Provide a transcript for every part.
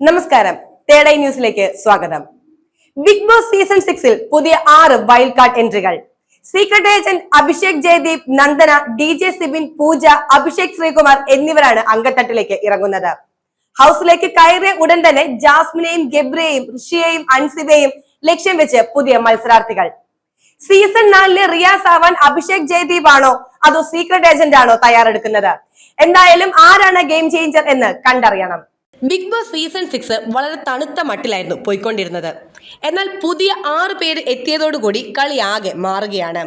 നമസ്കാരം. തേടൈ ന്യൂസിലേക്ക് സ്വാഗതം. ബിഗ് ബോസ് സീസൺ സിക്സിൽ പുതിയ ആറ് വൈൽഡ് കാർഡ് എൻട്രികൾ secret agent Abhishek Jayadeep Nandana D J Sibin Pooja Abhishek Sreekumar എന്നിവരാണ് അങ്കത്തട്ടിലേക്ക് ഇറങ്ങുന്നത്. ഹൗസിലേക്ക് കയറിയ ഉടൻ തന്നെ ജാസ്മിനെയും ഗബ്രയെയും ഋഷിയെയും അൻസിബയെയും ലക്ഷ്യം വെച്ച് പുതിയ മത്സരാർത്ഥികൾ. സീസൺ നാലിൽ റിയാസ് ആവാൻ അഭിഷേക് ജയദീപ് ആണോ അതോ സീക്രട്ട് ഏജന്റ് ആണോ തയ്യാറെടുക്കുന്നത്? എന്തായാലും ആരാണ് ഗെയിം ചേഞ്ചർ എന്ന് കണ്ടറിയണം. ബിഗ് ബോസ് സീസൺ സിക്സ് വളരെ തണുത്ത മട്ടിലായിരുന്നു പോയിക്കൊണ്ടിരുന്നത്. എന്നാൽ പുതിയ ആറ് പേര് എത്തിയതോടുകൂടി കളി ആകെ മാറുകയാണ്.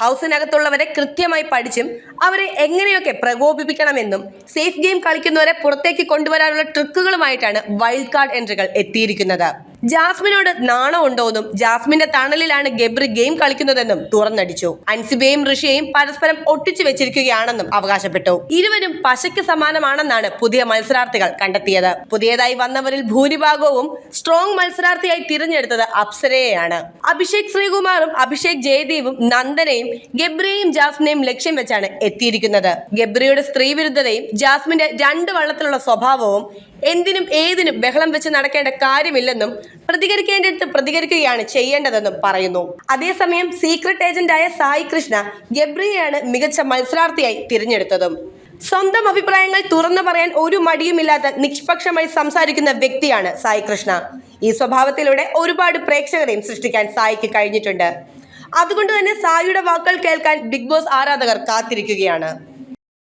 ഹൗസിനകത്തുള്ളവരെ കൃത്യമായി പഠിച്ചും അവരെ എങ്ങനെയൊക്കെ പ്രകോപിപ്പിക്കണമെന്നും സേഫ് ഗെയിം കളിക്കുന്നവരെ പുറത്തേക്ക് കൊണ്ടുവരാനുള്ള ട്രിക്കുകളുമായിട്ടാണ് വൈൽഡ് കാർഡ് എൻട്രികൾ എത്തിയിരിക്കുന്നത്. ജാസ്മിനോട് നാണമുണ്ടോയെന്നും ജാസ്മിന്റെ തണലിലാണ് ഗബ്രി ഗെയിം കളിക്കുന്നതെന്നും തുറന്നടിച്ചു. അൻസിബയും ഋഷിയെയും പരസ്പരം ഒട്ടിച്ചു വെച്ചിരിക്കുകയാണെന്നും അവകാശപ്പെട്ടു. ഇരുവരും പശയ്ക്ക് സമാനമാണെന്നാണ് പുതിയ മത്സരാർത്ഥികൾ കണ്ടെത്തിയത്. പുതിയതായി വന്നവരിൽ ഭൂരിഭാഗവും സ്ട്രോങ് മത്സരാർത്ഥിയായി തിരഞ്ഞെടുത്തത് അപ്സരയെയാണ്. അഭിഷേക് ശ്രീകുമാറും അഭിഷേക് ജയദീവും നന്ദനയും ഗബ്രിയെയും ജാസ്മിനെയും ലക്ഷ്യം വെച്ചാണ് എത്തിയിരിക്കുന്നത്. ഗബ്രിയുടെ സ്ത്രീവിരുദ്ധതയും ജാസ്മിന്റെ രണ്ട് വള്ളത്തിലുള്ള സ്വഭാവവും എന്തിനും ഏതിനും ബഹളം വെച്ച് നടക്കേണ്ട കാര്യമില്ലെന്നും പ്രതികരിക്കേണ്ടിടത്ത് പ്രതികരിക്കുകയാണ് ചെയ്യേണ്ടതെന്നും പറയുന്നു. അതേസമയം സീക്രട്ട് ഏജന്റായ സായി കൃഷ്ണ ഗബ്രിയെയാണ് മികച്ച മത്സരാർത്ഥിയായി തിരഞ്ഞെടുത്തതും. സ്വന്തം അഭിപ്രായങ്ങൾ തുറന്നു പറയാൻ ഒരു മടിയുമില്ലാത്ത നിഷ്പക്ഷമായി സംസാരിക്കുന്ന വ്യക്തിയാണ് സായി കൃഷ്ണ. ഈ സ്വഭാവത്തിലൂടെ ഒരുപാട് പ്രേക്ഷകരെയും സൃഷ്ടിക്കാൻ സായിക്ക് കഴിഞ്ഞിട്ടുണ്ട്. അതുകൊണ്ട് തന്നെ സായിയുടെ വാക്കുകൾ കേൾക്കാൻ ബിഗ് ബോസ് ആരാധകർ കാത്തിരിക്കുകയാണ്.